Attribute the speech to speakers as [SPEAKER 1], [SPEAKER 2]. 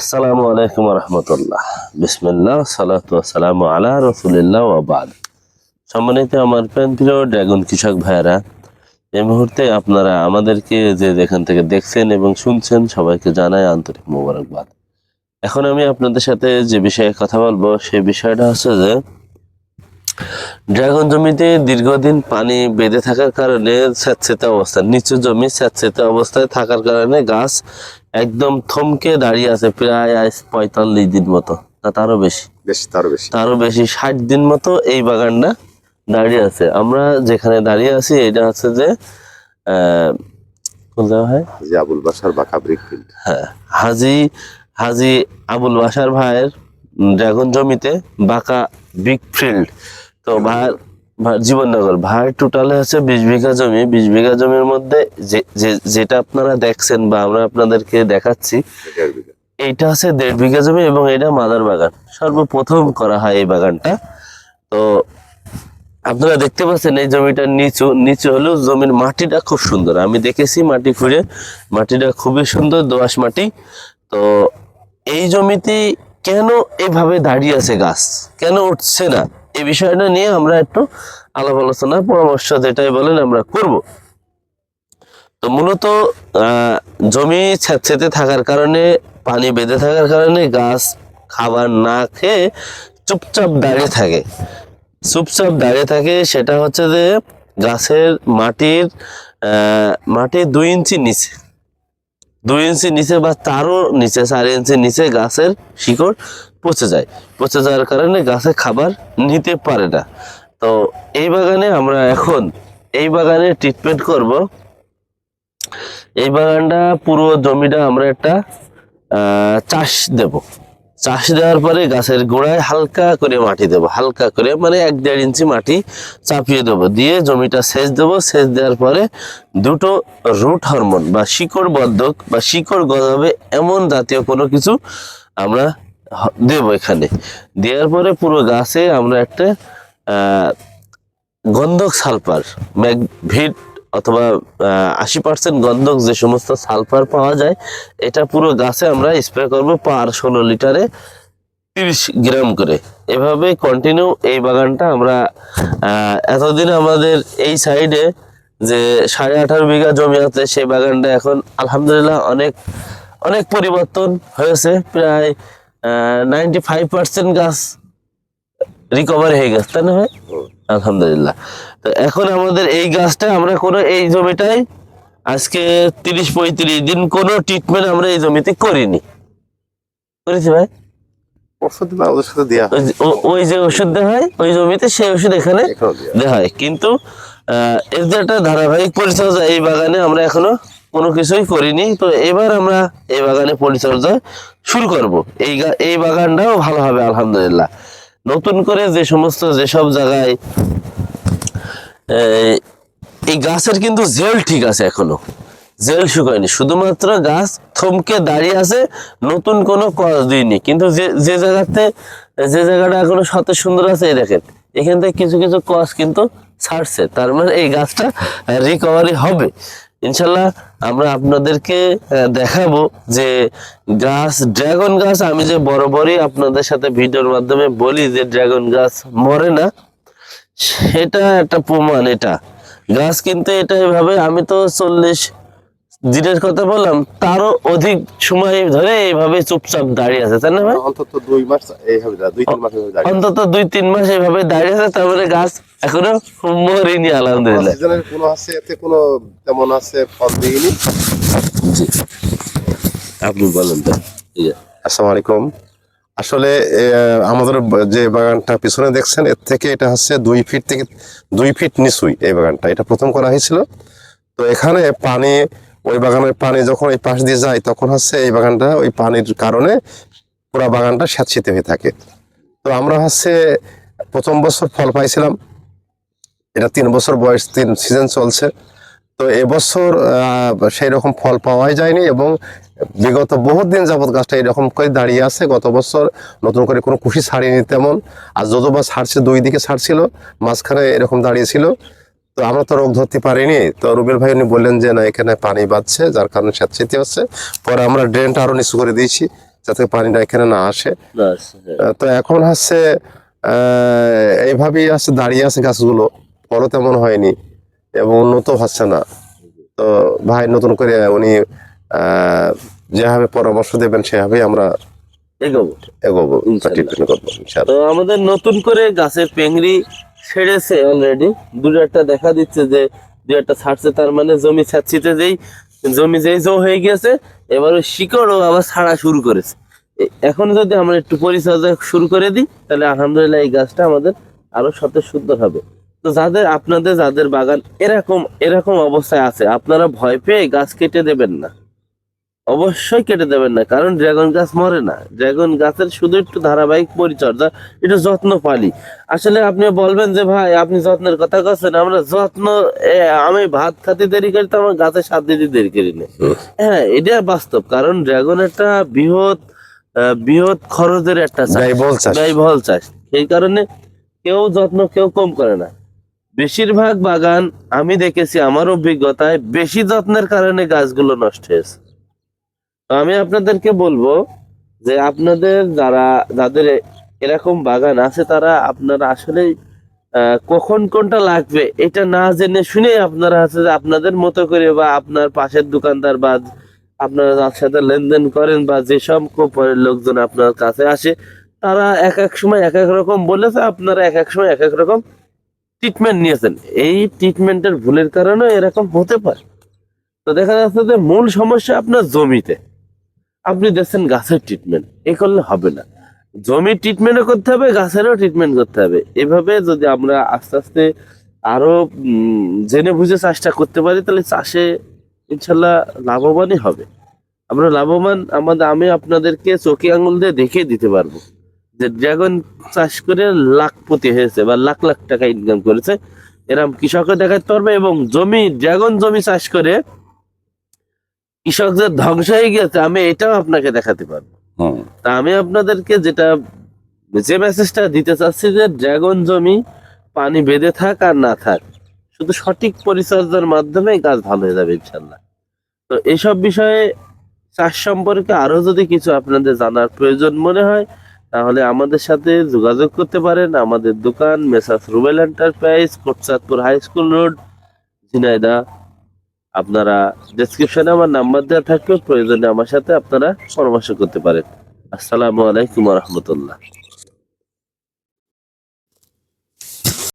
[SPEAKER 1] আসসালামু আলাইকুম রহমতুল্লাহ। বিসমিল্লাহ, সালাতু সালামু আলা রসুলিল্লাহ ওবাদ সম্মানিত আমার প্রিয় ড্রাগন কৃষক ভাইয়েরা, এই মুহূর্তে আপনারা আমাদেরকে যে থেকে দেখছেন এবং শুনছেন সবাইকে জানাই আন্তরিক এখন আমি আপনাদের সাথে যে বিষয়ে কথা বলব, সেই বিষয়টা হচ্ছে যে, ড্রাগন জমিতে দীর্ঘদিন পানি বেঁধে থাকার কারণে স্যাঁতসেতে অবস্থা, নিচু জমি স্যাঁতসেতে অবস্থায় থাকার কারণে গাছ একদম থমকে দাঁড়িয়ে আছে প্রায় আজ পঁয়তাল্লিশ দিন মতো। না তারও বেশি।
[SPEAKER 2] বেশি তারও বেশি।
[SPEAKER 1] তারও বেশি ষাট দিন মতো এই বাগানটা দাঁড়িয়ে আছে। আমরা যেখানে দাঁড়িয়ে আছি এটা হচ্ছে যে
[SPEAKER 2] আবুল বাসার
[SPEAKER 1] হ্যাঁ হাজি হাজি আবুল বাসার ভাইয়ের ড্রাগন জমিতে বাঁকা বিগ ফিল্ড তো ভাইয়ের জীবননগর ভাইয়ের টোটালে হচ্ছে বিশ বিঘা জমি। বিশ বিঘা জমির মধ্যে যে যে- যেটা আপনারা দেখছেন বা আমরা আপনাদেরকে দেখাচ্ছি এইটা আছে দেড় বিঘা জমি এবং এটা মাদার বাগান। সর্বপ্রথম করা হয় এই বাগানটা। তো আপনারা দেখতে পাচ্ছেন এই জমিটা নিচু নিচু হলেও জমির মাটিটা খুব সুন্দর। আমি দেখেছি মাটি খুঁড়ে মাটিটা খুবই সুন্দর দোআঁশ মাটি। তো এই জমিতে কেন এভাবে দাঁড়িয়ে আছে গাছ? কেন উঠছে না? এই বিষয়টা নিয়ে আমরা একটু আলাপ আলোচনা পরামর্শ যেটাই বলেন আমরা করব। তো মূলত জমি স্যাঁতসেঁতে থাকার কারণে, পানি বেঁধে থাকার কারণে গাছ খাবার না খেয়ে চুপচাপ দাঁড়িয়ে থাকে। চুপচাপ দাঁড়িয়ে থাকে সেটা হচ্ছে যে গাছের মাটির মাটির দুই ইঞ্চি নিচে। দুই ইঞ্চি নিচে বা তারও নিচে, চার ইঞ্চি নিচে গাছের শিকড় পচে যায়। পচে যাওয়ার কারণে গাছে খাবার নিতে পারে না। তো এই বাগানে আমরা এখন এই বাগানে ট্রিটমেন্ট করব। এই বাগানটা, পুরো জমিটা আমরা একটা চাষ দেব। চাষ দেওয়ার পরে গাছের গোড়ায় হালকা করে মাটি দেবো, হালকা করে মানে এক দেড় ইঞ্চি মাটি চাপিয়ে দেবো, দিয়ে জমিটা সেচ দেবো, সেচ দেওয়ার পরে দুটো রুট হরমোন বা শিকড় বর্ধক বা শিকড় গজাবে এমন জাতীয় কোনো কিছু আমরা দেবো এখানে। দেওয়ার পরে পুরো গাছে আমরা একটা গন্ধক সালফার ম্যাগভিট অথবা আশি পার্সেন্ট গন্ধক যে সমস্ত সালফার পাওয়া যায়, এটা পুরো গাছে আমরা স্প্রে করব পার ষোলো লিটারে তিরিশ গ্রাম করে। এভাবে কন্টিনিউ এই বাগানটা আমরা এতদিন আমাদের এই সাইডে যে সাড়ে আঠারো বিঘা জমি আছে, সেই বাগানটা এখন আলহামদুলিল্লাহ অনেক অনেক পরিবর্তন হয়েছে। প্রায় নাইনটি ফাইভ পার্সেন্ট গাছ রিকভার হয়ে গেছে। তাই না ভাই? আলহামদুলিল্লাহ। তো এখন আমাদের এই গাছটা আমরা কোনো এই জমিটায় আজকে তিরিশ পঁয়ত্রিশ দিন কোনো ট্রিটমেন্ট আমরা এই জমিতে করিনি। করেছি ভাই? ওই যে- ওষুধ দেওয়া হয় ওই জমিতে সেই ওষুধ এখানে
[SPEAKER 2] দেওয়া
[SPEAKER 1] হয়। কিন্তু আহ, এর যে একটা ধারাবাহিক পরিচর্যা এই বাগানে আমরা এখনও কোনো কিছুই করিনি। তো এবার আমরা এই বাগানে পরিচর্যা শুরু করব। এই এই বাগানটাও ভালো হবে আলহামদুলিল্লাহ। নতুন করে যে সমস্ত যেসব জায়গায় এই, গাছের কিন্তু জেল ঠিক আছে এখনও। জেল শুকায়নি। শুধুমাত্র গাছ থমকে দাঁড়িয়ে আছে নতুন কোনো কস দিইনি। কিন্তু যে যে জায়গাতে যে জায়গাটা এখনও সতেজ সুন্দর আছে এই দেখেন এখান থেকে কিছু কিছু কস কিন্তু ছাড়ছে। তার মানে এই গাছটা রিকভারি হবে। ইনশাল্লাহ আমরা আপনাদেরকে দেখাবো যে গাছ, ড্রাগন গাছ, আমি যে বড় বড়ই আপনাদের সাথে ভিডিওর মাধ্যমে বলি যে ড্রাগন গাছ মরে না, সেটা একটা প্রমাণ এটা। গাছ কিন্তু এটা এভাবে, আমি তো চল্লিশ দিনের কথা বললাম তারও অধিক সময় ধরে এইভাবে চুপচাপ দাঁড়িয়ে আছে তাই না ভাই?
[SPEAKER 2] অন্তত দুই মাস এইভাবে দুই তিন মাস
[SPEAKER 1] অন্তত দুই তিন মাস এইভাবে দাঁড়িয়ে আছে তারপরে গাছ এখনও মরিনি আলহামদুলিল্লাহ।
[SPEAKER 2] সিজনের কোনো আছে এতে কোনো তেমন আছে ফল দিইনি
[SPEAKER 1] জি। আপনি বলেন তো। আছে।
[SPEAKER 2] আসসালামু আলাইকুম। আসলে আমাদের যে বাগানটা পিছনে দেখছেন এর থেকে এটা হচ্ছে দুই ফিট থেকে দুই ফিট নিচুই এই বাগানটা। এটা প্রথম করা হয়েছিল। তো এখানে পানি ওই বাগানের পানি যখন এই পাশ দিয়ে যায়, তখন হচ্ছে এই বাগানটা ওই পানির কারণে পুরো বাগানটা স্যাঁতসেঁতে হয়ে থাকে। তো আমরা হচ্ছে প্রথম বছর ফল পাইছিলাম। এটা তিন বছর বয়স, তিন সিজন চলছে। তো এবছর সেই রকম ফল পাওয়াই যায়নি এবং বিগত বহুত দিন যাবত গাছটা এরকম করে দাঁড়িয়ে আছে। গত বছর নতুন করে কোনো কুশি ছাড়িনি তেমন। আর যতবার ছাড়ছে, দুই দিকে ছাড়ছিল, মাঝখানে এরকম দাঁড়িয়েছিল তো আমরা তো রোগ ধরতে পারিনি। তো রুবেল ভাই উনি বললেন যে না এখানে পানি বাঁধছে যার কারণে স্যাঁতসেঁতে হচ্ছে। পরে আমরা ড্রেনটা আরও নিচু করে দিয়েছি যাতে পানিটা এখানে না আসে।
[SPEAKER 1] হ্যাঁ।
[SPEAKER 2] তো এখন হচ্ছে এইভাবেই আছে দাঁড়িয়ে আছে গাছগুলো। ফলও তেমন হয়নি এবং উন্নত হচ্ছে না। তো ভাই নতুন করে উনি আহ, যেভাবে পরামর্শ দেবেন সেভাবেই আমরা
[SPEAKER 1] এগোবো।
[SPEAKER 2] এগোবো। ট্রিটমেন্ট করব
[SPEAKER 1] তো আমাদের নতুন করে গাছের পেংড়ি ছেড়েছে অলরেডি দুটো একটা দেখা দিচ্ছে যে দু একটা ছাড়ছে, তার মানে জমি ছাড়ছিতে যেই, জমি যেই জো হয়ে গেছে এবার ওই শিকড়ও আবার ছাড়া শুরু করেছে। এখন যদি আমরা একটু পরিচর্যা শুরু করে দিই, তাহলে আলহামদুলিল্লাহ এই গাছটা আমাদের আরও সতেজ সুন্দর হবে। তো যাদের, আপনাদের, যাদের বাগান এরকম এরকম অবস্থায় আছে, আপনারা ভয় পেয়ে গাছ কেটে দেবেন না। অবশ্যই কেটে দেবেন না কারণ ড্রাগন গাছ মরে না। ড্রাগন গাছের শুধু একটু ধারাবাহিক পরিচর্যা এটা যত্ন পালি। আসলে আপনি বলবেন যে ভাই আপনি যত্নের কথা করছেন আমরা যত্ন আমি ভাত খাতে দেরি করি তো আমার গাছে স্বাদ দিতে দেরি করি না। হ্যাঁ এটা বাস্তব কারণ ড্রাগন একটা বৃহৎ বৃহৎ খরচের একটা চাষ।
[SPEAKER 2] ব্যয়বহুল চাষ।
[SPEAKER 1] সেই কারণে কেউ যত্ন কেউ কম করে না। বেশিরভাগ বাগান আমি দেখেছি আমার অভিজ্ঞতায় বেশি যত্নের কারণে গাছগুলো নষ্ট হয়েছে। আমি আপনাদেরকে বলব যে আপনাদের যারা, যাদের এরকম বাগান আছে, তারা আপনারা আসলে কখন কোনটা লাগবে এটা না জেনে শুনে আপনারা আছে যে আপনাদের মতো করে বা আপনার পাশের দোকানদার বা আপনারা যার সাথে লেনদেন করেন বা যেসব কোম্পানির লোকজন আপনার কাছে আসে, তারা এক এক সময় এক এক রকম বলেছে আপনারা এক এক সময় এক এক রকম ট্রিটমেন্ট নিয়েছেন। এই ট্রিটমেন্টের ভুলের কারণে এরকম হতে পারে। তো দেখা যাচ্ছে যে মূল সমস্যা আপনার জমিতে। আপনি দেখছেন গাছের ট্রিটমেন্ট এ করলে হবে না। জমির ট্রিটমেন্টও করতে হবে, গাছেরও ট্রিটমেন্ট করতে হবে। এভাবে যদি আমরা আস্তে আস্তে আরও জেনে বুঝে চাষটা করতে পারি, তাহলে চাষে ইনশাল্লাহ লাভবানই হবে। আমরা লাভবান, আমাদের, আমি আপনাদেরকে চোখে আঙুল দিয়ে দেখিয়ে দিতে পারব যে ড্রাগন চাষ করে লাখপতি হয়েছে বা লাখ লাখ টাকা ইনকাম করেছে। এরকম কৃষকও দেখাতে পারবে এবং জমি, ড্রাগন জমি চাষ করে কৃষকদের ধ্বংস হয়ে গেছে আমি এটাও আপনাকে দেখাতে পারব। তা আমি আপনাদেরকে যেটা যে মেসেজটা দিতে চাচ্ছি যে ড্রাগন জমি পানি বেঁধে থাক আর না থাক শুধু সঠিক পরিচর্যার মাধ্যমে গাছ ভালো হয়ে যাবে ইনশাল্লাহ। তো এসব বিষয়ে চাষ সম্পর্কে আরও যদি কিছু আপনাদের জানার প্রয়োজন মনে হয় তাহলে আমাদের সাথে যোগাযোগ করতে পারেন। আমাদের দোকান Messrs Rubel enterprise Kotchandpur high school road Jhenaidah আপনারা ডেসক্রিপশনে আমার নাম্বার দেওয়া থাকবে, প্রয়োজনে আমার সাথে আপনারা পরামর্শ করতে পারেন। আসসালামু আলাইকুম রহমতুল্লাহ।